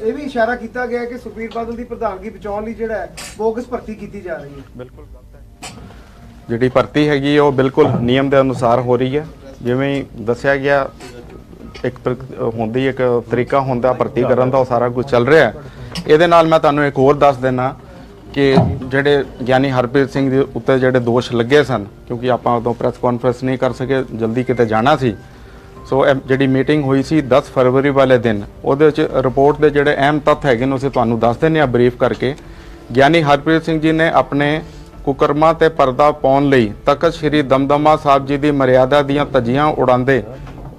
ਇਹ ਵੀ ਇਸ਼ਾਰਾ ਕੀਤਾ ਗਿਆ ਕਿ ਸੁਖਬੀਰ ਬਾਦਲ ਦੀ ਪ੍ਰਧਾਨਗੀ ਬਚਾਉਣ ਲਈ ਜਿਹੜਾ ਹੈ ਬੋਗਸ ਭਰਤੀ ਕੀਤੀ ਜਾ ਰਹੀ ਹੈ। ਬਿਲਕੁਲ ਗਲਤ ਹੈ। ਜਿਹੜੀ ਭਰਤੀ ਹੈਗੀ ਉਹ ਬਿਲਕੁਲ ਨਿਯਮ ਦੇ ਅਨੁਸਾਰ ਹੋ ਰਹੀ ਹੈ। ਜਿਵੇਂ ਦੱਸਿਆ ਗਿਆ, ਇੱਕ ਹੁੰਦੀ ਇੱਕ ਤਰੀਕਾ ਹੁੰਦਾ ਭਰਤੀ ਕਰਨ ਦਾ, ਉਹ ਸਾਰਾ ਕੁਝ ਚੱਲ ਰਿਹਾ ਇਹਦੇ ਨਾਲ ਮੈਂ ਤੁਹਾਨੂੰ ਇੱਕ ਹੋਰ ਦੱਸ ਦੇਣਾ ਕਿ ਜਿਹੜੇ ਗਿਆਨੀ ਹਰਪ੍ਰੀਤ ਸਿੰਘ ਦੇ ਉੱਤੇ ਜਿਹੜੇ ਦੋਸ਼ ਲੱਗੇ ਸਨ, ਕਿਉਂਕਿ ਆਪਾਂ ਉਦੋਂ ਪ੍ਰੈਸ ਕਾਨਫਰੰਸ ਨਹੀਂ ਕਰ ਸਕੇ, ਜਲਦੀ ਕਿਤੇ ਜਾਣਾ ਸੀ ਸੋ ਇਹ ਜਿਹੜੀ ਮੀਟਿੰਗ ਹੋਈ ਸੀ 10 ਫਰਵਰੀ ਵਾਲੇ ਦਿਨ, ਉਹਦੇ ਵਿੱਚ ਰਿਪੋਰਟ ਦੇ ਜਿਹੜੇ ਅਹਿਮ ਤੱਥ ਹੈਗੇ ਨੇ ਉਸੇ ਤੁਹਾਨੂੰ ਦੱਸ ਦਿੰਦੇ ਆ ਬਰੀਫ ਕਰਕੇ। ਗਿਆਨੀ ਹਰਪ੍ਰੀਤ ਸਿੰਘ ਜੀ ਨੇ ਆਪਣੇ ਕੁਕਰਮਾਂ ਤੇ ਪਰਦਾ ਪਾਉਣ ਲਈ ਤਖਤ ਸ੍ਰੀ ਦਮਦਮਾ ਸਾਹਿਬ ਜੀ ਦੀ ਮਰਿਆਦਾ ਦੀਆਂ ਧੱਜੀਆਂ ਉਡਾਉਂਦੇ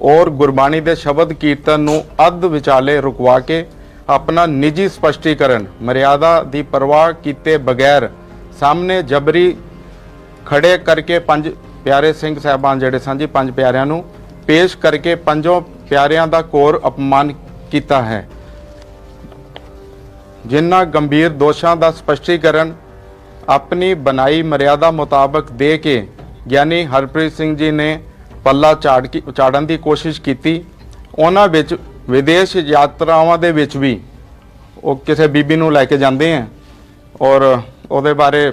ਔਰ ਗੁਰਬਾਣੀ ਦੇ ਸ਼ਬਦ ਕੀਰਤਨ ਨੂੰ ਅੱਧ ਵਿਚਾਲੇ ਰੁਕਵਾ ਕੇ ਆਪਣਾ ਨਿੱਜੀ ਸਪਸ਼ਟੀਕਰਨ, ਮਰਿਆਦਾ ਦੀ ਪਰਵਾਹ ਕੀਤੇ ਬਗੈਰ ਸਾਹਮਣੇ ਜਬਰੀ ਖੜੇ ਕਰਕੇ ਪੰਜ ਪਿਆਰੇ ਸਿੰਘ ਸਾਹਿਬਾਨ ਜਿਹੜੇ ਸਨ ਜੀ, ਪੰਜ ਪਿਆਰਿਆਂ ਨੂੰ ਪੇਸ਼ ਕਰਕੇ ਪੰਜੋਂ ਪਿਆਰਿਆਂ ਦਾ ਕੋਰ ਅਪਮਾਨ ਕੀਤਾ ਹੈ। ਜਿਨ੍ਹਾਂ ਗੰਭੀਰ ਦੋਸ਼ਾਂ ਦਾ ਸਪਸ਼ਟੀਕਰਨ ਆਪਣੀ ਬਣਾਈ ਮਰਿਆਦਾ ਮੁਤਾਬਕ ਦੇ ਕੇ ਗਿਆਨੀ ਹਰਪ੍ਰੀਤ ਸਿੰਘ ਜੀ ਨੇ ਪੱਲਾ ਝਾੜ ਕੀ, ਝਾੜਨ ਦੀ ਕੋਸ਼ਿਸ਼ ਕੀਤੀ, ਉਹਨਾਂ ਵਿੱਚ ਵਿਦੇਸ਼ ਯਾਤਰਾਵਾਂ ਦੇ ਵਿੱਚ ਵੀ ਉਹ ਕਿਸੇ ਬੀਬੀ ਨੂੰ ਲੈ ਕੇ ਜਾਂਦੇ ਆ ਔਰ ਉਹਦੇ ਬਾਰੇ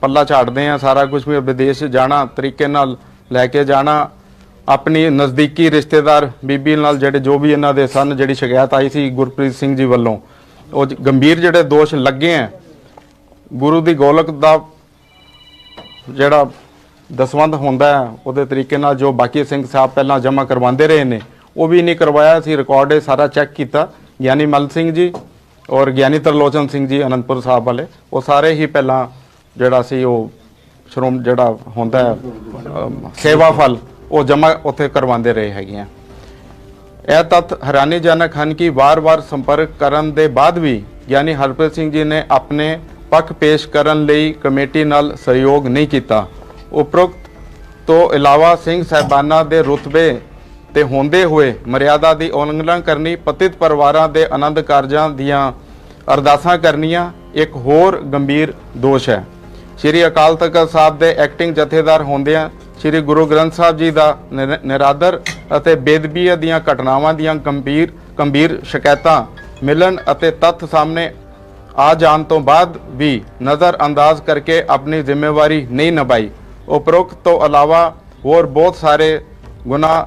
ਪੱਲਾ ਝਾੜਦੇ ਆ, ਸਾਰਾ ਕੁਝ ਵੀ ਵਿਦੇਸ਼ ਜਾਣਾ, ਤਰੀਕੇ ਨਾਲ ਲੈ ਕੇ ਜਾਣਾ ਆਪਣੀ ਨਜ਼ਦੀਕੀ ਰਿਸ਼ਤੇਦਾਰ ਬੀਬੀ ਨਾਲ ਜਿਹੜੇ ਜੋ ਵੀ ਇਹਨਾਂ ਦੇ ਸਨ, ਜਿਹੜੀ ਸ਼ਿਕਾਇਤ ਆਈ ਸੀ ਗੁਰਪ੍ਰੀਤ ਸਿੰਘ ਜੀ ਵੱਲੋਂ, ਉਹ ਗੰਭੀਰ ਜਿਹੜੇ ਦੋਸ਼ ਲੱਗੇ ਆ ਗੁਰੂ ਦੀ ਗੋਲਕ ਦਾ ਜਿਹੜਾ ਦਸਵੰਧ ਹੁੰਦਾ ਉਹਦੇ ਤਰੀਕੇ ਨਾਲ ਜੋ ਬਾਕੀ ਸਿੰਘ ਸਾਹਿਬ ਪਹਿਲਾਂ ਜਮ੍ਹਾਂ ਕਰਵਾਉਂਦੇ ਰਹੇ ਨੇ, ਉਹ ਵੀ ਨਹੀਂ ਕਰਵਾਇਆ। ਸੀ ਰਿਕਾਰਡ ਇਹ ਸਾਰਾ ਚੈੱਕ ਕੀਤਾ। ਗਿਆਨੀ ਮਲ ਸਿੰਘ ਜੀ ਔਰ ਗਿਆਨੀ ਤਰਲੋਚਨ ਸਿੰਘ ਜੀ ਅਨੰਦਪੁਰ ਸਾਹਿਬ ਵਾਲੇ, ਉਹ ਸਾਰੇ ਹੀ ਪਹਿਲਾਂ ਜਿਹੜਾ ਸੀ ਉਹ ਸ਼ਰਮ ਜਿਹੜਾ ਹੁੰਦਾ ਹੈ ਸੇਵਾ ਫਲ ਉਹ ਜਮ੍ਹਾਂ ਉੱਥੇ ਕਰਵਾਉਂਦੇ ਰਹੇ ਹੈਗੇ ਆ। ਇਹ ਤੱਥ ਹੈਰਾਨੀਜਨਕ ਹਨ ਕਿ ਵਾਰ-ਵਾਰ ਸੰਪਰਕ ਕਰਨ ਦੇ ਬਾਅਦ ਵੀ ਗਿਆਨੀ ਹਰਪ੍ਰੀਤ ਸਿੰਘ ਜੀ ਨੇ ਆਪਣੇ ਪੱਖ ਪੇਸ਼ ਕਰਨ ਲਈ ਕਮੇਟੀ ਨਾਲ ਸਹਿਯੋਗ ਨਹੀਂ ਕੀਤਾ। ਉਪਰੋਕਤ ਤੋਂ ਇਲਾਵਾ ਸਿੰਘ ਸਾਹਿਬਾਨਾਂ ਦੇ ਰੁਤਬੇ ਤੇ ਹੁੰਦੇ ਹੋਏ ਮਰਿਆਦਾ ਦੀ ਉਲੰਘਣਾ ਕਰਨੀ, ਪਤਿਤ ਪਰਿਵਾਰਾਂ ਦੇ ਆਨੰਦ ਕਾਰਜਾਂ ਦੀਆਂ ਅਰਦਾਸਾਂ ਕਰਨੀਆਂ ਇੱਕ ਹੋਰ ਗੰਭੀਰ ਦੋਸ਼ ਹੈ। ਸ਼੍ਰੀ ਅਕਾਲ ਤਖਤ ਸਾਹਿਬ ਦੇ ਐਕਟਿੰਗ ਜਥੇਦਾਰ ਹੁੰਦਿਆਂ ਸ਼੍ਰੀ ਗੁਰੂ ਗ੍ਰੰਥ ਸਾਹਿਬ ਜੀ ਦਾ ਨਿਰ- ਨਿਰਾਦਰ ਅਤੇ ਬੇਦਬੀ ਦੀਆਂ ਘਟਨਾਵਾਂ ਦੀਆਂ ਗੰਭੀਰ ਗੰਭੀਰ ਸ਼ਿਕਾਇਤਾਂ ਮਿਲਣ ਅਤੇ ਤੱਥ ਸਾਹਮਣੇ ਆ ਜਾਣ ਤੋਂ ਬਾਅਦ ਵੀ ਨਜ਼ਰ ਅੰਦਾਜ਼ ਕਰਕੇ ਆਪਣੀ ਜ਼ਿੰਮੇਵਾਰੀ ਨਹੀਂ ਨਿਭਾਈ। ਉਪਰੋਕਤ ਤੋਂ ਇਲਾਵਾ ਹੋਰ ਬਹੁਤ ਸਾਰੇ ਗੁਨਾਹ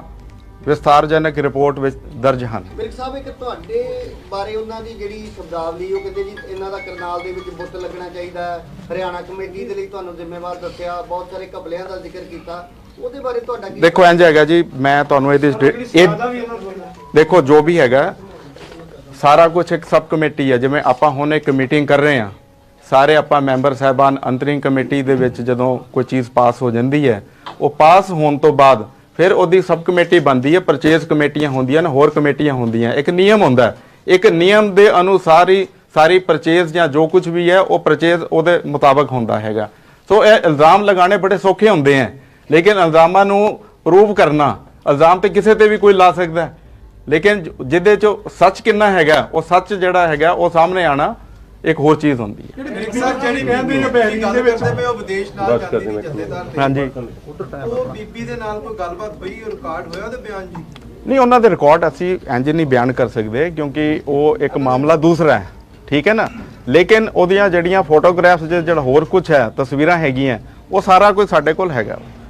ਵਿਸਥਾਰਜਨਕ ਰਿਪੋਰਟ ਵਿੱਚ ਦਰਜ ਹਨ। ਮਿਲਕ ਸਾਹਿਬ ਇੱਕ ਤੁਹਾਡੇ ਬਾਰੇ ਉਹਨਾਂ ਦੀ ਜਿਹੜੀ ਸ਼ਬਦਾਵਲੀ ਉਹ ਕਹਿੰਦੇ ਜੀ ਇਹਨਾਂ ਦਾ ਕਰਨਾਲ ਦੇ ਵਿੱਚ ਬੁੱਤ ਲੱਗਣਾ ਚਾਹੀਦਾ ਹੈ। ਹਰਿਆਣਾ ਕਮੇਟੀ ਦੇ ਲਈ ਤੁਹਾਨੂੰ ਜ਼ਿੰਮੇਵਾਰ ਦੱਸਿਆ ਬਹੁਤ ਸਾਰੇ ਕਬਲਿਆਂ ਦਾ ਜ਼ਿਕਰ ਕੀਤਾ। ਉਹਦੇ ਬਾਰੇ ਤੁਹਾਡਾ ਕੀ ਦੇਖੋ ਇੰਜ ਹੈਗਾ ਜੀ ਮੈਂ ਤੁਹਾਨੂੰ ਇਹਦੇ ਇਹ ਦੇਖੋ ਜੋ ਵੀ ਹੈਗਾ ਸਾਰਾ ਕੁਝ ਇੱਕ ਸਬ ਕਮੇਟੀ ਹੈ। ਜਿਵੇਂ ਆਪਾਂ ਹੁਣ ਇੱਕ ਮੀਟਿੰਗ ਕਰ ਰਹੇ ਹਾਂ ਸਾਰੇ ਆਪਾਂ ਮੈਂਬਰ ਸਾਹਿਬਾਨ ਅੰਤਰਿੰਗ ਕਮੇਟੀ ਦੇ ਵਿੱਚ ਜਦੋਂ ਕੋਈ ਚੀਜ਼ ਪਾਸ ਹੋ ਜਾਂਦੀ ਹੈ ਉਹ ਪਾਸ ਹੋਣ ਤੋਂ ਬਾਅਦ ਫਿਰ ਉਹਦੀ ਸਬ ਕਮੇਟੀ ਬਣਦੀ ਹੈ, ਪਰਚੇਸ ਕਮੇਟੀਆਂ ਹੁੰਦੀਆਂ ਨੇ, ਹੋਰ ਕਮੇਟੀਆਂ ਹੁੰਦੀਆਂ। ਇੱਕ ਨਿਯਮ ਹੁੰਦਾ ਇੱਕ ਨਿਯਮ ਦੇ ਅਨੁਸਾਰ ਹੀ ਸਾਰੀ ਪਰਚੇਜ਼ ਜਾਂ ਜੋ ਕੁਝ ਵੀ ਹੈ, ਉਹ ਪਰਚੇਜ਼ ਉਹਦੇ ਮੁਤਾਬਕ ਹੁੰਦਾ ਹੈਗਾ। ਸੋ ਇਹ ਇਲਜ਼ਾਮ ਲਗਾਉਣੇ ਬੜੇ ਸੌਖੇ ਹੁੰਦੇ ਆ ਲੇਕਿਨ ਇਲਜ਼ਾਮਾਂ ਨੂੰ ਪ੍ਰੂਵ ਕਰਨਾ, ਇਲਜ਼ਾਮ ਤੇ ਕਿਸੇ ਤੇ ਵੀ ਕੋਈ ਲਾ ਸਕਦਾ ਲੇਕਿਨ ਜਿਹਦੇ ਚ ਸੱਚ ਕਿੰਨਾ ਹੈਗਾ, ਉਹ ਸੱਚ ਜਿਹੜਾ ਹੈਗਾ, ਉਹ ਸਾਹਮਣੇ ਆਣਾ ਇੱਕ ਹੋਰ ਚੀਜ਼ ਹੁੰਦੀ ਹੈ। ਸਰ ਜਿਹੜੀ ਕਹਿੰਦੇ ਨੇ ਬੈਰੀ ਦੇ ਵਿੱਚ। ਕਰਦੇ ਪਏ ਉਹ ਵਿਦੇਸ਼ ਨਾਲ ਜਾਂਦੀ ਦੀ ਜਥੇਦਾਰ ਤੇ। ਹਾਂਜੀ। ਉਹ ਬੀਬੀ ਦੇ ਨਾਲ ਕੋਈ ਗੱਲਬਾਤ ਹੋਈ ਰਿਕਾਰਡ ਹੋਇਆ ਉਹਦੇ ਬਿਆਨ ਜੀ? ਨਹੀਂ ਉਹਨਾਂ ਦੇ ਰਿਕਾਰਡ ਅਸੀਂ ਇੰਜ ਨਹੀਂ ਬਿਆਨ ਕਰ ਸਕਦੇ ਕਿਉਂਕਿ ਉਹ ਇੱਕ ਮਾਮਲਾ ਦੂਸਰਾ ਹੈ। ਠੀਕ ਹੈ ਨਾ? ਲੇਕਿਨ ਉਹਦੀਆਂ ਜਿਹੜੀਆਂ ਫੋਟੋਗ੍ਰਾਫਸ ਜਿਹੜਾ ਹੋਰ ਕੁਝ ਹੈ ਤਸਵੀਰਾਂ ਹੈਗੀਆਂ ਉਹ ਸਾਰਾ ਕੁਝ ਸਾਡੇ ਕੋਲ ਹੈਗਾ।